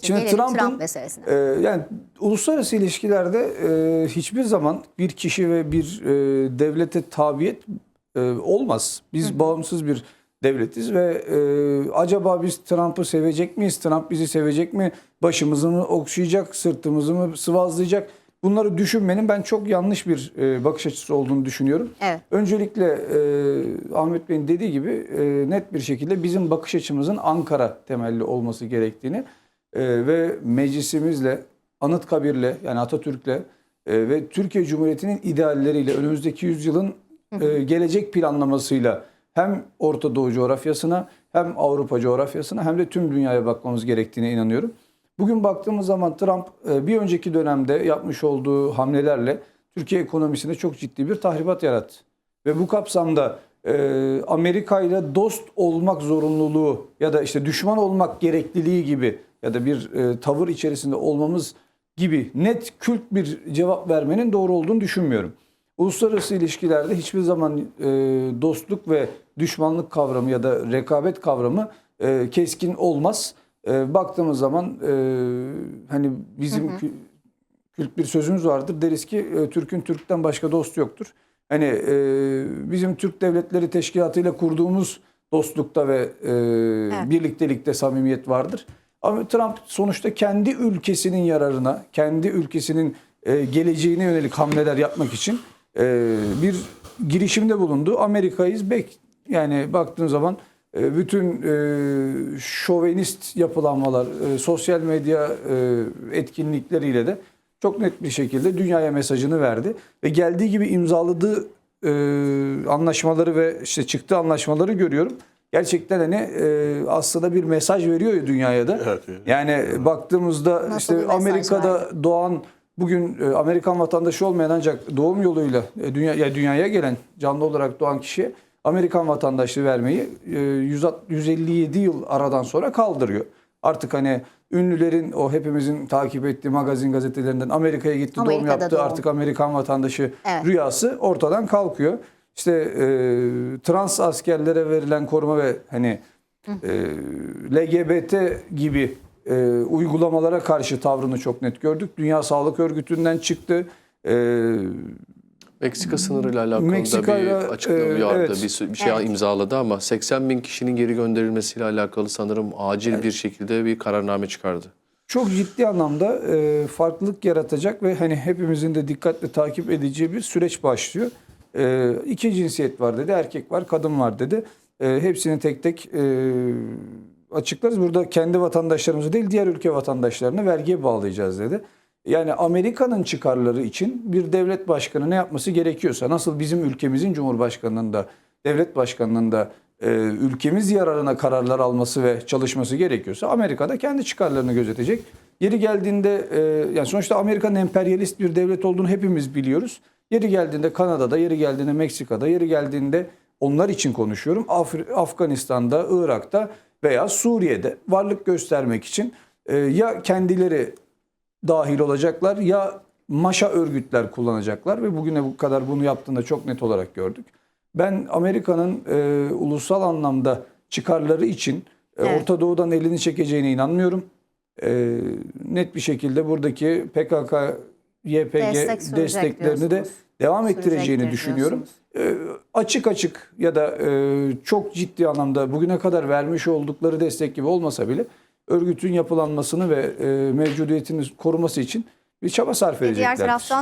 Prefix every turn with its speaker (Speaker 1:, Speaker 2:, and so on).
Speaker 1: Peki
Speaker 2: Şimdi
Speaker 1: gelelim
Speaker 2: Trump'ın,
Speaker 1: Trump meselesine.
Speaker 2: e, yani uluslararası ilişkilerde e, hiçbir zaman bir kişi ve bir e, devlete tabiyet e, olmaz. Biz bağımsız bir devletiz ve e, acaba biz Trump'ı sevecek miyiz? Trump bizi sevecek mi? Başımızı mı okşayacak, sırtımızı mı sıvazlayacak? Bunları düşünmenin ben çok yanlış bir e, bakış açısı olduğunu düşünüyorum.
Speaker 1: Evet.
Speaker 2: Öncelikle e, Ahmet Bey'in dediği gibi e, net bir şekilde bizim bakış açımızın Ankara temelli olması gerektiğini e, ve meclisimizle, Anıtkabir'le yani Atatürk'le e, ve Türkiye Cumhuriyeti'nin idealleriyle önümüzdeki yüzyılın e, gelecek planlamasıyla hem Orta Doğu coğrafyasına hem Avrupa coğrafyasına hem de tüm dünyaya bakmamız gerektiğine inanıyorum. Bugün baktığımız zaman Trump e, bir önceki dönemde yapmış olduğu hamlelerle Türkiye ekonomisinde çok ciddi bir tahribat yarattı. Ve bu kapsamda e, Amerika ile dost olmak zorunluluğu ya da işte düşman olmak gerekliliği gibi ya da bir e, tavır içerisinde olmamız gibi net kült bir cevap vermenin doğru olduğunu düşünmüyorum. Uluslararası ilişkilerde hiçbir zaman e, dostluk ve düşmanlık kavramı ya da rekabet kavramı e, keskin olmaz. E, baktığımız zaman e, hani bizim kü- kült bir sözümüz vardır. Deriz ki e, Türk'ün Türk'ten başka dostu yoktur. Hani e, bizim Türk Devletleri Teşkilatı ile kurduğumuz dostlukta ve e, birliktelikte samimiyet vardır. Ama Trump sonuçta kendi ülkesinin yararına, kendi ülkesinin e, geleceğine yönelik hamleler yapmak için e, bir girişimde bulundu. Amerika'yız bek yani baktığın zaman e, bütün şovenist yapılanmalar, sosyal medya etkinlikleriyle de çok net bir şekilde dünyaya mesajını verdi ve geldiği gibi imzaladığı anlaşmaları ve işte çıktığı anlaşmaları görüyorum. Gerçekten hani e, aslında bir mesaj veriyor ya dünyaya da.
Speaker 3: Evet, evet.
Speaker 2: Yani baktığımızda
Speaker 1: Nasıl
Speaker 2: işte Amerika'da doğan bugün e, Amerikan vatandaşı olmayan ancak doğum yoluyla e, dünya ya dünyaya gelen canlı olarak doğan kişiye Amerikan vatandaşlığı vermeyi e, 160 157 yıl aradan sonra kaldırıyor. Artık hani ünlülerin o hepimizin takip ettiği magazin gazetelerinden Amerika'ya gitti doğum
Speaker 1: Amerika'da
Speaker 2: yaptı
Speaker 1: doğum.
Speaker 2: artık Amerikan vatandaşı
Speaker 1: Evet.
Speaker 2: rüyası ortadan kalkıyor. İşte e, trans askerlere verilen koruma ve hani e, LGBT gibi e, uygulamalara karşı tavrını çok net gördük. Dünya Sağlık Örgütü'nden çıktı. E,
Speaker 3: Meksika sınırıyla alakalı
Speaker 2: Meksika'yla,
Speaker 3: da bir açıklama
Speaker 2: e,
Speaker 3: vardı.
Speaker 2: evet.
Speaker 3: Bir, bir şey
Speaker 1: Evet.
Speaker 3: imzaladı ama 80 bin kişinin geri gönderilmesiyle alakalı sanırım acil bir şekilde bir kararname çıkardı.
Speaker 2: çok ciddi anlamda e, farklılık yaratacak ve hani hepimizin de dikkatle takip edeceği bir süreç başlıyor. E, iki cinsiyet var dedi, erkek var, kadın var dedi. E, hepsini tek tek e, açıklarız. Burada kendi vatandaşlarımızı değil, diğer ülke vatandaşlarını vergiye bağlayacağız dedi. Yani Amerika'nın çıkarları için bir devlet başkanı ne yapması gerekiyorsa, nasıl bizim ülkemizin cumhurbaşkanının da, devlet başkanının da e, ülkemiz yararına kararlar alması ve çalışması gerekiyorsa Amerika'da kendi çıkarlarını gözetecek. Yeri geldiğinde e, yani sonuçta Amerika'nın emperyalist bir devlet olduğunu hepimiz biliyoruz. Yeri geldiğinde Kanada'da, yeri geldiğinde Meksika'da, yeri geldiğinde onlar için konuşuyorum. Af- Afganistan'da, Irak'ta veya Suriye'de varlık göstermek için e, ya kendileri dahil olacaklar ya maşa örgütler kullanacaklar ve bugüne bu kadar bunu yaptığında çok net olarak gördük. Ben Amerika'nın e, ulusal anlamda çıkarları için e,
Speaker 1: Evet.
Speaker 2: Orta Doğu'dan elini çekeceğine inanmıyorum. E, net bir şekilde buradaki PKK, YPG
Speaker 1: Destek
Speaker 2: desteklerini de devam ettireceğini düşünüyorum. E, açık açık ya da e, çok ciddi anlamda bugüne kadar vermiş oldukları destek gibi olmasa bile örgütün yapılanmasını ve e, mevcudiyetini koruması için bir çaba sarf
Speaker 1: Ve diğer taraftan